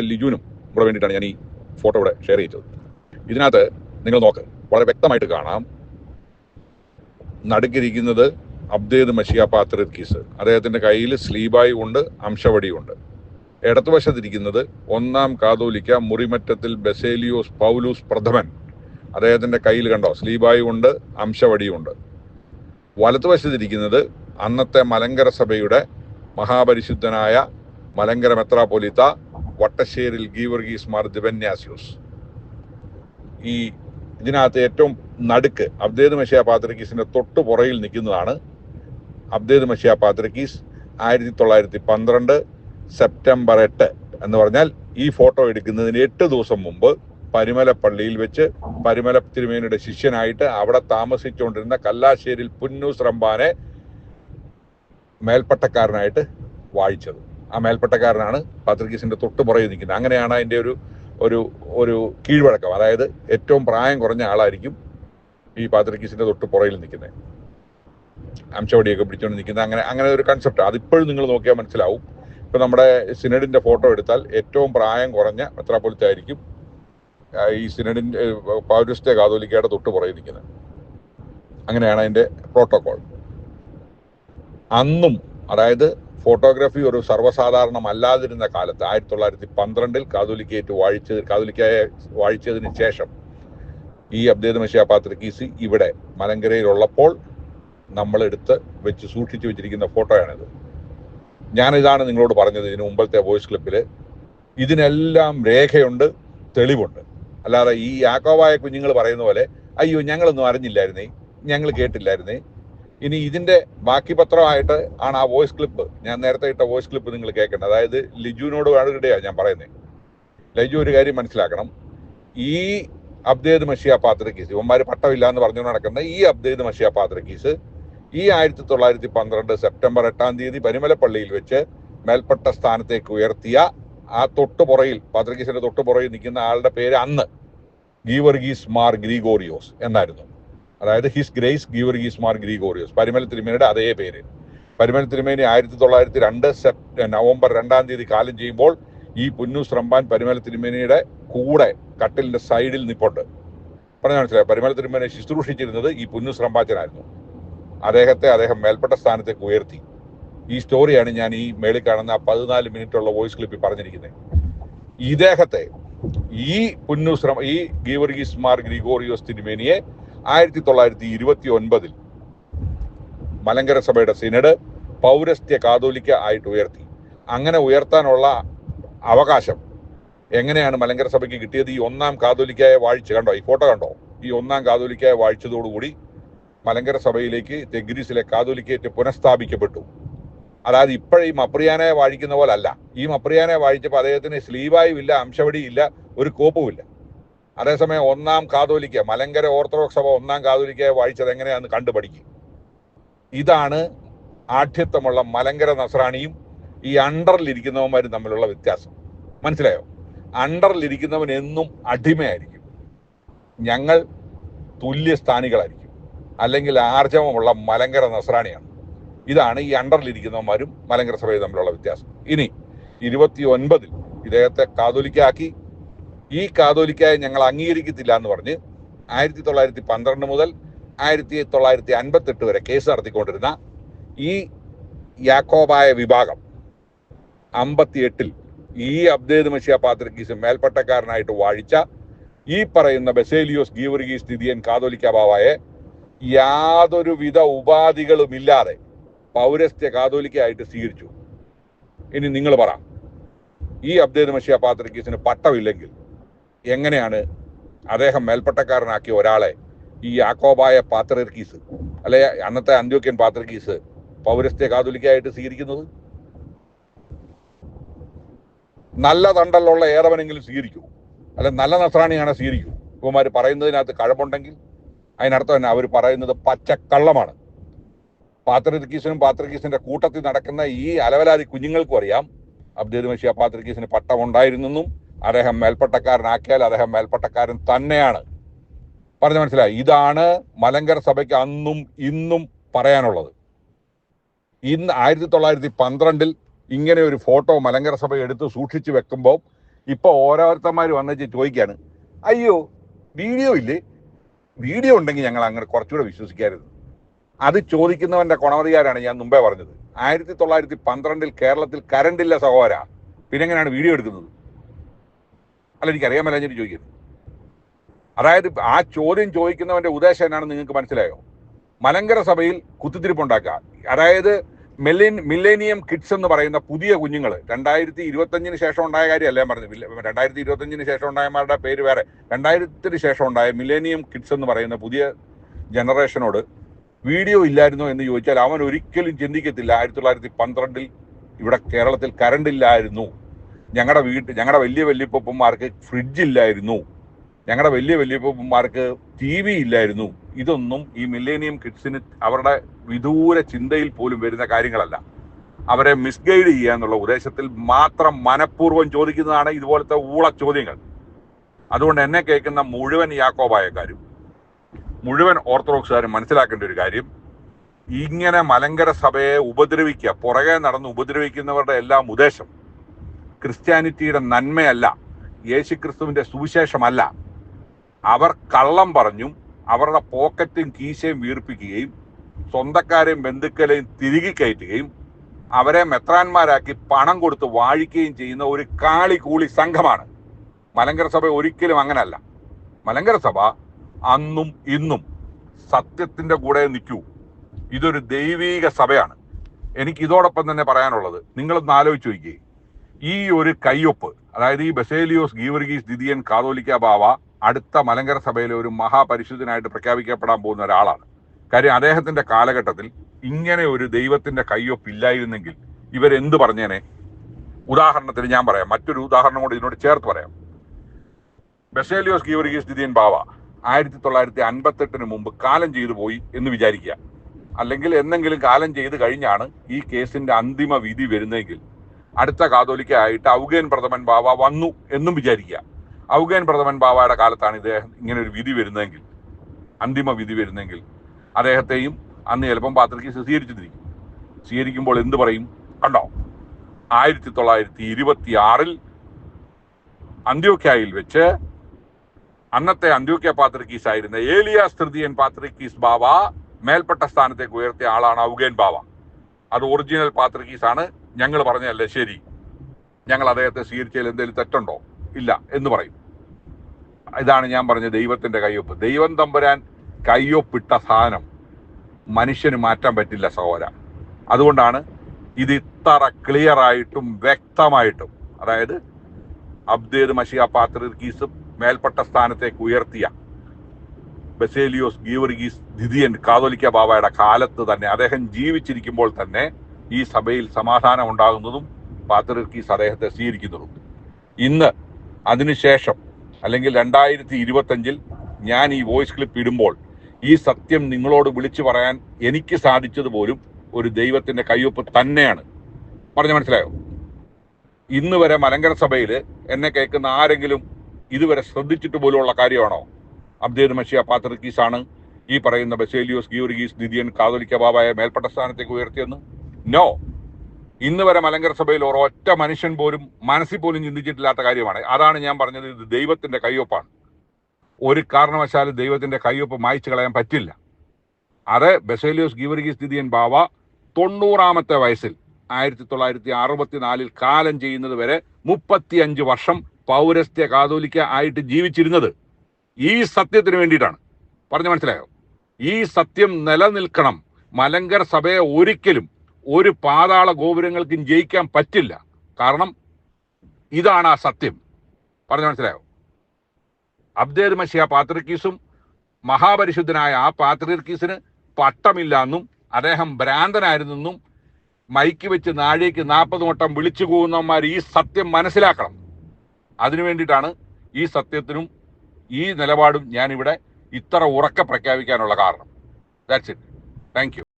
ലിജുവിനും കൂടെ വേണ്ടിയിട്ടാണ് ഞാൻ ഈ ഫോട്ടോ ഇവിടെ ഷെയർ ചെയ്തത്. ഇതിനകത്ത് നിങ്ങൾ നോക്ക് വളരെ വ്യക്തമായിട്ട് കാണാം. നടുക്കിരിക്കുന്നത് അബ്ദേദ് മഷിയ പാത്ര കീസ്. അദ്ദേഹത്തിന്റെ കയ്യിൽ സ്ലീബായി ഉണ്ട് അംശവടിയുണ്ട് ഇടതുവശത്തിരിക്കുന്നത് ഒന്നാം കാതോലിക്ക മുറിമറ്റത്തിൽ ബസേലിയോസ് പൗലൂസ് പ്രഥമൻ. അദ്ദേഹത്തിന്റെ കയ്യിൽ കണ്ടോ സ്ലീബായി ഉണ്ട് അംശവടിയുണ്ട് വലതുവശത്തിരിക്കുന്നത് അന്നത്തെ മലങ്കര സഭയുടെ മഹാപരിശുദ്ധനായ മലങ്കര മെത്രാപ്പൊലിത്ത വട്ടശ്ശേരിൽ ഗീവർഗീസ് മാർ ദിവന്യാസ്യൂസ് ഈ ഇതിനകത്ത് ഏറ്റവും നടുക്ക് അബ്ദേദ് മഷിയ പാത്രക്കീസിന്റെ തൊട്ടു പുറയിൽ നിൽക്കുന്നതാണ് അബ്ദേദ് മഷിയ പാത്രക്കീസ് ആയിരത്തി തൊള്ളായിരത്തി പന്ത്രണ്ട് സെപ്റ്റംബർ എട്ട് എന്ന് പറഞ്ഞാൽ ഈ ഫോട്ടോ എടുക്കുന്നതിന് എട്ട് ദിവസം മുമ്പ് പരിമലപ്പള്ളിയിൽ വെച്ച് പരിമല തിരുമേനിയുടെ ശിഷ്യനായിട്ട് അവിടെ താമസിച്ചുകൊണ്ടിരുന്ന കല്ലാശ്ശേരിയിൽ പുന്നൂസ് റംബാനെ മേൽപ്പട്ടക്കാരനായിട്ട് വാഴിച്ചത്. ആ മേൽപ്പെട്ടക്കാരനാണ് പാത്രികീസിന്റെ തൊട്ട് പുറകിൽ നിൽക്കുന്നത്. അങ്ങനെയാണ് അതിന്റെ ഒരു ഒരു ഒരു കീഴ്വഴക്കം. അതായത് ഏറ്റവും പ്രായം കുറഞ്ഞ ആളായിരിക്കും ഈ പാത്രികീസിന്റെ തൊട്ട് പുറകിൽ നിൽക്കുന്നത്. അംശവടിയൊക്കെ പിടിച്ചുകൊണ്ട് നിൽക്കുന്നത്. അങ്ങനെ അങ്ങനെ ഒരു കൺസെപ്റ്റ് അതിപ്പോഴും നിങ്ങൾ നോക്കിയാൽ മനസ്സിലാവും. ഇപ്പൊ നമ്മുടെ സിനഡിന്റെ ഫോട്ടോ എടുത്താൽ ഏറ്റവും പ്രായം കുറഞ്ഞ മെത്രാപ്പൊലിത്ത ആയിരിക്കും ഈ സിനഡിന്റെ പൗരസ്ത്യ കാതോലിക്കയുടെ തൊട്ട് പുറകിൽ നിൽക്കുന്നത്. അങ്ങനെയാണ് അതിന്റെ പ്രോട്ടോകോൾ അന്നും അതായത് ഫോട്ടോഗ്രാഫി ഒരു സർവസാധാരണമല്ലാതിരുന്ന കാലത്ത് ആയിരത്തി തൊള്ളായിരത്തി പന്ത്രണ്ടിൽ കാതോലിക്കയേറ്റ് വാഴിച്ചത് കാതോലിക്കയെ വാഴിച്ചതിന് ശേഷം ഈ അബ്ദേദ് മഷിയ പാത്രക്കീസ് ഇവിടെ മലങ്കരയിലുള്ളപ്പോൾ നമ്മൾ എടുത്ത് വെച്ച് സൂക്ഷിച്ചു വെച്ചിരിക്കുന്ന ഫോട്ടോയാണിത്. ഞാനിതാണ് നിങ്ങളോട് പറഞ്ഞത് ഇതിന് മുമ്പത്തെ വോയിസ് ക്ലിപ്പിൽ ഇതിനെല്ലാം രേഖയുണ്ട് തെളിവുണ്ട്. അല്ലാതെ ഈ യാക്കോവായ കുഞ്ഞുങ്ങൾ പറയുന്ന പോലെ അയ്യോ ഞങ്ങളൊന്നും അറിഞ്ഞില്ലായിരുന്നേ ഞങ്ങൾ കേട്ടില്ലായിരുന്നേ ഇനി ഇതിന്റെ ബാക്കി പത്രമായിട്ട് ആണ് ആ വോയിസ് ക്ലിപ്പ് ഞാൻ നേരത്തെ ഇട്ട വോയിസ് ക്ലിപ്പ് നിങ്ങൾ കേൾക്കേണ്ടത്. അതായത് ലിജുവിനോട് വേണ്ടിയാണ് ഞാൻ പറയുന്നത് ലജു ഒരു കാര്യം മനസ്സിലാക്കണം. ഈ അബ്ദേദ് മഷിയ പാത്രക്കീസ് ഇവന്മാര് പട്ടമില്ല എന്ന് പറഞ്ഞു നടക്കുന്ന ഈ അബ്ദേദ് മഷിയ പാത്രക്കീസ് ഈ ആയിരത്തി തൊള്ളായിരത്തി പന്ത്രണ്ട് സെപ്റ്റംബർ എട്ടാം തീയതി പരിമലപ്പള്ളിയിൽ വെച്ച് മേൽപ്പെട്ട സ്ഥാനത്തേക്ക് ഉയർത്തിയ ആ തൊട്ടുപുറയിൽ പാത്രക്കീസിന്റെ തൊട്ടുപുറയിൽ നിൽക്കുന്ന ആളുടെ പേര് അന്ന് ഗീവർഗീസ് മാർ ഗ്രിഗോറിയോസ് എന്നായിരുന്നു. അതായത് his grace Geevarghese Mar Gregorios. Parimal തിരുമേനിയുടെ അതേ പേര്. പരിമൽ തിരുമേനി ആയിരത്തി തൊള്ളായിരത്തി രണ്ട് സെപ്റ്റ് നവംബർ രണ്ടാം തീയതി കാലം ചെയ്യുമ്പോൾ ഈ പുന്നൂസ് റമ്പാൻ പരിമല തിരുമേനിയുടെ കൂടെ കട്ടിലിന്റെ സൈഡിൽ നിപ്പുണ്ട്. പറഞ്ഞു മനസ്സിലായി? പരിമല തിരുമേനെ ശുശ്രൂഷിച്ചിരുന്നത് ഈ പുന്നൂസ് റമ്പാച്ചനായിരുന്നു അദ്ദേഹത്തെ അദ്ദേഹം മേൽപ്പെട്ട സ്ഥാനത്തേക്ക് ഉയർത്തി. ഈ സ്റ്റോറിയാണ് ഞാൻ ഈ മേളിൽ കാണുന്ന പതിനാല് മിനിറ്റ് ഉള്ള വോയിസ് ക്ലിപ്പിൽ പറഞ്ഞിരിക്കുന്നത് ഇദ്ദേഹത്തെ ഈ പുന്നൂസ് ഈ ഗീവർഗീസ് മാർ ഗ്രിഗോറിയോസ് തിരുമേനിയെ ആയിരത്തി തൊള്ളായിരത്തി ഇരുപത്തി ഒൻപതിൽ മലങ്കര സഭയുടെ സിനഡ് പൗരസ്ത്യ കാതോലിക്ക ആയിട്ട് ഉയർത്തി. അങ്ങനെ ഉയർത്താനുള്ള അവകാശം എങ്ങനെയാണ് മലങ്കര സഭയ്ക്ക് കിട്ടിയത്? ഈ ഒന്നാം കാതോലിക്കായ വാഴ്ച കണ്ടോ? ഈ ഫോട്ടോ കണ്ടോ? ഈ ഒന്നാം കാതോലിക്കായ വാഴ്ചതോടുകൂടി മലങ്കര സഭയിലേക്ക് തെഗ്രീസിലെ കാതോലിക്കേറ്റ് പുനഃസ്ഥാപിക്കപ്പെട്ടു. അതായത് ഇപ്പോഴീ മപ്രിയാനെ വാഴിക്കുന്ന പോലെ അല്ല ഈ മപ്രിയാനെ വാഴിച്ചപ്പോൾ അദ്ദേഹത്തിന് സ്ലീവായും ഇല്ല അംശവടിയില്ല ഒരു കോപ്പുമില്ല. അതേസമയം ഒന്നാം കാതോലിക്ക മലങ്കര ഓർത്തഡോക്സ് സഭ ഒന്നാം കാതോലിക്കയെ വായിച്ചത് എങ്ങനെയാന്ന് കണ്ടുപഠിക്കും. ഇതാണ് ആഠ്യത്വമുള്ള മലങ്കര നസ്രാണിയും ഈ അണ്ടറിലിരിക്കുന്നവന്മാരും തമ്മിലുള്ള വ്യത്യാസം. മനസ്സിലായോ? അണ്ടറിലിരിക്കുന്നവൻ എന്നും അടിമയായിരിക്കും. ഞങ്ങൾ തുല്യസ്ഥാനികളായിരിക്കും. അല്ലെങ്കിൽ ആർജവമുള്ള മലങ്കര നസ്രാണിയാണ്. ഇതാണ് ഈ അണ്ടറിലിരിക്കുന്നവന്മാരും മലങ്കര സഭയും തമ്മിലുള്ള വ്യത്യാസം. ഇനി ഇരുപത്തി ഒൻപതിൽ ഇദ്ദേഹത്തെ കാതോലിക്കാക്കി ഈ കാതോലിക്കായ ഞങ്ങൾ അംഗീകരിക്കത്തില്ല എന്ന് പറഞ്ഞ് ആയിരത്തി തൊള്ളായിരത്തി പന്ത്രണ്ട് മുതൽ ആയിരത്തി തൊള്ളായിരത്തി അൻപത്തെട്ട് വരെ കേസ് നടത്തിക്കൊണ്ടിരുന്ന ഈ യാക്കോബായ വിഭാഗം അമ്പത്തിയെട്ടിൽ ഈ അബ്ദേദ് മഷിയ പാത്രക്കീസ് മേൽപ്പട്ടക്കാരനായിട്ട് വാഴിച്ച ഈ പറയുന്ന ബസേലിയോസ് ഗീവർഗീസ് സ്ഥിതിയൻ കാതോലിക്ക ബാവായെ യാതൊരുവിധ ഉപാധികളുമില്ലാതെ പൗരസ്ത്യ കാതോലിക്കയായിട്ട് സ്വീകരിച്ചു. ഇനി നിങ്ങൾ പറ ഈ അബ്ദേദ് മഷിയ പാത്രക്കീസിന് പട്ടമില്ലെങ്കിൽ എങ്ങനെയാണ് അദ്ദേഹം മേൽപ്പട്ടക്കാരനാക്കിയ ഒരാളെ ഈ യാക്കോബായ പാത്രർക്കീസ് അല്ലെ അന്നത്തെ അന്ത്യോക്യൻ പാത്രർക്കീസ് പൗരസ്ത്യ കാതുലിക്കായിട്ട് സ്വീകരിക്കുന്നത്? നല്ല തണ്ടലുള്ള ഏറവനെങ്കിലും സ്വീകരിക്കൂ. അല്ലെ നല്ല നസ്രാണിയാണ് സ്വീകരിക്കൂ. ഇവന്മാർ പറയുന്നതിനകത്ത് കഴമ്പുണ്ടെങ്കിൽ അതിനർത്ഥം തന്നെ അവർ പറയുന്നത് പച്ചക്കള്ളമാണ്. പാത്രർക്കീസിനും പാത്രർക്കീസിന്റെ കൂട്ടത്തിൽ നടക്കുന്ന ഈ അലവലാതി കുഞ്ഞുങ്ങൾക്കും അറിയാം. അബ്ദേദ് മഷിയ പാത്രർക്കീസിന് പട്ടം ഉണ്ടായിരുന്നെന്നും അദ്ദേഹം മേൽപ്പട്ടക്കാരനാക്കിയാൽ അദ്ദേഹം മേൽപ്പട്ടക്കാരൻ തന്നെയാണ്. പറഞ്ഞു മനസ്സിലായി? ഇതാണ് മലങ്കര സഭയ്ക്ക് അന്നും ഇന്നും പറയാനുള്ളത്. ഇന്ന് ആയിരത്തി തൊള്ളായിരത്തി പന്ത്രണ്ടിൽ ഇങ്ങനെ ഒരു ഫോട്ടോ മലങ്കര സഭ എടുത്ത് സൂക്ഷിച്ചു വെക്കുമ്പോൾ ഇപ്പൊ ഓരോരുത്തന്മാർ വന്നിട്ട് ചോദിക്കുകയാണ്. അയ്യോ വീഡിയോ ഇല്ലേ? വീഡിയോ ഉണ്ടെങ്കിൽ ഞങ്ങൾ അങ്ങനെ കുറച്ചുകൂടെ വിശ്വസിക്കായിരുന്നു. അത് ചോദിക്കുന്നവന്റെ കൊണവധികാരാണ് ഞാൻ മുമ്പേ പറഞ്ഞത്. ആയിരത്തി തൊള്ളായിരത്തി പന്ത്രണ്ടിൽ കേരളത്തിൽ കരണ്ടില്ല ഇല്ല സഹോദര. പിന്നെ എങ്ങനെയാണ് വീഡിയോ എടുക്കുന്നത്? അല്ല എനിക്ക് അറിയാൻ ഞാൻ ചോദിക്കുന്നു. അതായത് ആ ചോദ്യം ചോദിക്കുന്നവന്റെ ഉദ്ദേശം എന്നാണ് നിങ്ങൾക്ക് മനസ്സിലായോ? മലങ്കര സഭയിൽ കുത്തിത്തിരിപ്പുണ്ടാക്കുക അതായത് മെല്ലിൻ മില്ലേനിയം കിഡ്സ് എന്ന് പറയുന്ന പുതിയ കുഞ്ഞുങ്ങൾ രണ്ടായിരത്തി ഇരുപത്തഞ്ചിന് ശേഷം ഉണ്ടായ കാര്യമല്ല ഞാൻ പറഞ്ഞു രണ്ടായിരത്തി ഇരുപത്തഞ്ചിന് ശേഷം ഉണ്ടായമാരുടെ പേര് വേറെ. രണ്ടായിരത്തിന് ശേഷം ഉണ്ടായ മില്ലേനിയം കിഡ്സ് എന്ന് പറയുന്ന പുതിയ ജനറേഷനോട് വീഡിയോ ഇല്ലായിരുന്നോ എന്ന് ചോദിച്ചാൽ അവൻ ഒരിക്കലും ചിന്തിക്കത്തില്ല. ആയിരത്തി തൊള്ളായിരത്തി പന്ത്രണ്ടിൽ ഇവിടെ കേരളത്തിൽ കറണ്ട് ഇല്ലായിരുന്നു. ഞങ്ങളുടെ വീട്ടിൽ ഞങ്ങളുടെ വലിയ വല്യപ്പന്മാർക്ക് ഫ്രിഡ്ജ് ഇല്ലായിരുന്നു. ഞങ്ങളുടെ വലിയ വല്യപ്പന്മാർക്ക് ടി വി ഇല്ലായിരുന്നു. ഇതൊന്നും ഈ മില്ലേനിയം കിഡ്സിന് അവരുടെ വിദൂര ചിന്തയിൽ പോലും വരുന്ന കാര്യങ്ങളല്ല. അവരെ മിസ്ഗൈഡ് ചെയ്യുക എന്നുള്ള ഉദ്ദേശത്തിൽ മാത്രം മനഃപൂർവം ചോദിക്കുന്നതാണ് ഇതുപോലത്തെ ഊള ചോദ്യങ്ങൾ. അതുകൊണ്ട് എന്നെ കേൾക്കുന്ന മുഴുവൻ യാക്കോബായക്കാരും മുഴുവൻ ഓർത്തഡോക്സുകാരും മനസ്സിലാക്കേണ്ട ഒരു കാര്യം ഇങ്ങനെ മലങ്കര സഭയെ ഉപദ്രവിക്കുക പുറകെ നടന്ന് ഉപദ്രവിക്കുന്നവരുടെ എല്ലാം ഉദ്ദേശം ക്രിസ്ത്യാനിറ്റിയുടെ നന്മയല്ല യേശുക്രിസ്തുവിന്റെ സുവിശേഷമല്ല. അവർ കള്ളം പറഞ്ഞും അവരുടെ പോക്കറ്റും കീശയും വീർപ്പിക്കുകയും സ്വന്തക്കാരെയും ബന്ധുക്കളെയും തിരികെ കയറ്റുകയും അവരെ മെത്രാന്മാരാക്കി പണം കൊടുത്ത് വാഴിക്കുകയും ചെയ്യുന്ന ഒരു കാളി കൂളി സംഘമാണ്. മലങ്കര സഭ ഒരിക്കലും അങ്ങനല്ല. മലങ്കര സഭ അന്നും ഇന്നും സത്യത്തിന്റെ കൂടെ നിൽക്കൂ. ഇതൊരു ദൈവീക സഭയാണ്. എനിക്ക് ഇതോടൊപ്പം തന്നെ പറയാനുള്ളത് നിങ്ങളൊന്ന് ആലോചിച്ച് നോക്കിയേ. ഈ ഒരു കയ്യൊപ്പ് അതായത് ഈ ബസേലിയോസ് ഗീവർഗീസ് ദിദിയൻ കാതോലിക്ക ബാവ അടുത്ത മലങ്കര സഭയിലെ ഒരു മഹാപരിശുദ്ധനായിട്ട് പ്രഖ്യാപിക്കപ്പെടാൻ പോകുന്ന ഒരാളാണ്. കാര്യം അദ്ദേഹത്തിന്റെ കാലഘട്ടത്തിൽ ഇങ്ങനെ ഒരു ദൈവത്തിന്റെ കയ്യൊപ്പ് ഇല്ലായിരുന്നെങ്കിൽ ഇവരെന്ത് പറഞ്ഞേനെ? ഉദാഹരണത്തിന് ഞാൻ പറയാം മറ്റൊരു ഉദാഹരണം കൂടി ഇതിനോട് ചേർത്ത് പറയാം. ബസേലിയോസ് ഗീവർഗീസ് ദിദിയൻ ബാവ ആയിരത്തി തൊള്ളായിരത്തി അൻപത്തെട്ടിന് മുമ്പ് കാലം ചെയ്തു പോയി എന്ന് വിചാരിക്കുക. അല്ലെങ്കിൽ എന്തെങ്കിലും കാലം ചെയ്ത് കഴിഞ്ഞാണ് ഈ കേസിന്റെ അന്തിമ വിധി വരുന്നതെങ്കിൽ അടുത്ത കാതോലിക്ക ആയിട്ട് ഔഗേൻ പ്രഥമൻ ബാവ വന്നു എന്നും വിചാരിക്കുക. ഔഗേൻ പ്രഥമൻ ബാവയുടെ കാലത്താണ് ഇദ്ദേഹം ഇങ്ങനെ ഒരു വിധി വരുന്നതെങ്കിൽ അന്തിമ വിധി വരുന്നെങ്കിൽ അദ്ദേഹത്തെയും അന്ന് ചിലപ്പം പാത്രയ്ക്ക് സ്വീകരിച്ചിരിക്കും. സ്വീകരിക്കുമ്പോൾ എന്ത് പറയും? കണ്ടോ? ആയിരത്തി തൊള്ളായിരത്തി ഇരുപത്തി ആറിൽ അന്ത്യോക്യായിൽ വെച്ച് അന്നത്തെ അന്ത്യോക്യ പാത്രിക്കീസ് ആയിരുന്ന ഏലിയാസ് തൃതീയൻ പാത്രിക്കീസ് ബാവ മേൽപ്പെട്ട സ്ഥാനത്തേക്ക് ഉയർത്തിയ ആളാണ് ഔഗേൻ ബാവ. അത് ഒറിജിനൽ പാത്രിക്കീസ് ആണ് ഞങ്ങൾ പറഞ്ഞല്ലേ ശരി? ഞങ്ങൾ അദ്ദേഹത്തെ സ്വീകരിച്ചതിൽ എന്തെങ്കിലും തെറ്റുണ്ടോ? ഇല്ല എന്ന് പറയും. ഇതാണ് ഞാൻ പറഞ്ഞ ദൈവത്തിന്റെ കയ്യൊപ്പ്. ദൈവം തമ്പുരാൻ കയ്യൊപ്പിട്ട സാധനം മനുഷ്യന് മാറ്റാൻ പറ്റില്ല സഹോദര. അതുകൊണ്ടാണ് ഇത് ഇത്ര ക്ലിയർ ആയിട്ടും വ്യക്തമായിട്ടും അതായത് അബ്ദേദ് മഷിയ പാത്രീസും മേൽപ്പെട്ട സ്ഥാനത്തേക്ക് ഉയർത്തിയ ബസേലിയോസ് ഗീവർഗീസ് ദിദിയൻ കാതോലിക്ക ബാബയുടെ കാലത്ത് തന്നെ അദ്ദേഹം ജീവിച്ചിരിക്കുമ്പോൾ തന്നെ ഈ സഭയിൽ സമാധാനം ഉണ്ടാകുന്നതും പാത്രീസ് അദ്ദേഹത്തെ സ്വീകരിക്കുന്നതും. ഇന്ന് അതിനുശേഷം അല്ലെങ്കിൽ രണ്ടായിരത്തി ഇരുപത്തഞ്ചിൽ ഞാൻ ഈ വോയിസ് ക്ലിപ്പ് ഇടുമ്പോൾ ഈ സത്യം നിങ്ങളോട് വിളിച്ചു പറയാൻ എനിക്ക് സാധിച്ചത് പോലും ഒരു ദൈവത്തിന്റെ കയ്യൊപ്പ് തന്നെയാണ്. പറഞ്ഞു മനസ്സിലായോ? ഇന്ന് വരെ മലങ്കര സഭയിൽ എന്നെ കേൾക്കുന്ന ആരെങ്കിലും ഇതുവരെ ശ്രദ്ധിച്ചിട്ട് പോലുമുള്ള കാര്യമാണോ? അബ്ദേദ് മഷിയ ആണ് ഈ പറയുന്ന ബസേലിയോസ് ഗിയോർഗീസ് ദിദിയൻ കാതോലിക്ക ബാബായ മേൽപ്പെട്ട സ്ഥാനത്തേക്ക് ഉയർത്തിയെന്ന്. നോ ഇന്ന് വരെ മലങ്കര സഭയിൽ ഒരൊറ്റ മനുഷ്യൻ പോലും മനസ്സിൽ പോലും ചിന്തിച്ചിട്ടില്ലാത്ത കാര്യമാണ്. അതാണ് ഞാൻ പറഞ്ഞത് ഇത് ദൈവത്തിന്റെ കയ്യൊപ്പാണ്. ഒരു കാരണവശാലും ദൈവത്തിന്റെ കയ്യൊപ്പ് മായ്ച്ചു കളയാൻ പറ്റില്ല. അത് ബസേലിയോസ് ഗീവർഗീസ് ദിദിയൻ ബാവ തൊണ്ണൂറാമത്തെ വയസ്സിൽ ആയിരത്തി തൊള്ളായിരത്തി അറുപത്തിനാലിൽ കാലം ചെയ്യുന്നത് വരെ മുപ്പത്തിയഞ്ച് വർഷം പൗരസ്ത്യ കാതോലിക്ക ആയിട്ട് ജീവിച്ചിരുന്നത്. ഈ സത്യത്തിന് വേണ്ടിയിട്ടാണ്. പറഞ്ഞു മനസ്സിലായോ? ഈ സത്യം നിലനിൽക്കണം. മലങ്കര സഭയെ ഒരിക്കലും ഒരു പാതാള ഗോപുരങ്ങൾക്കും ജയിക്കാൻ പറ്റില്ല. കാരണം ഇതാണ് ആ സത്യം. പറഞ്ഞു മനസ്സിലായോ? അബ്ദേദ് മഷിയ പാത്രിക്കീസും മഹാപരിശുദ്ധനായ ആ പാത്രിക്കീസിന് പട്ടമില്ല എന്നും അദ്ദേഹം ഭ്രാന്തനായിരുന്നെന്നും മൈക്ക് വെച്ച് നാഴേക്ക് നാൽപ്പത് വട്ടം വിളിച്ചു പോകുന്നവന്മാർ ഈ സത്യം മനസ്സിലാക്കണം. അതിനു വേണ്ടിയിട്ടാണ് ഈ സത്യത്തിനും ഈ നിലപാടും ഞാനിവിടെ ഇത്ര ഉറക്ക പ്രഖ്യാപിക്കാനുള്ള കാരണം. That's it thank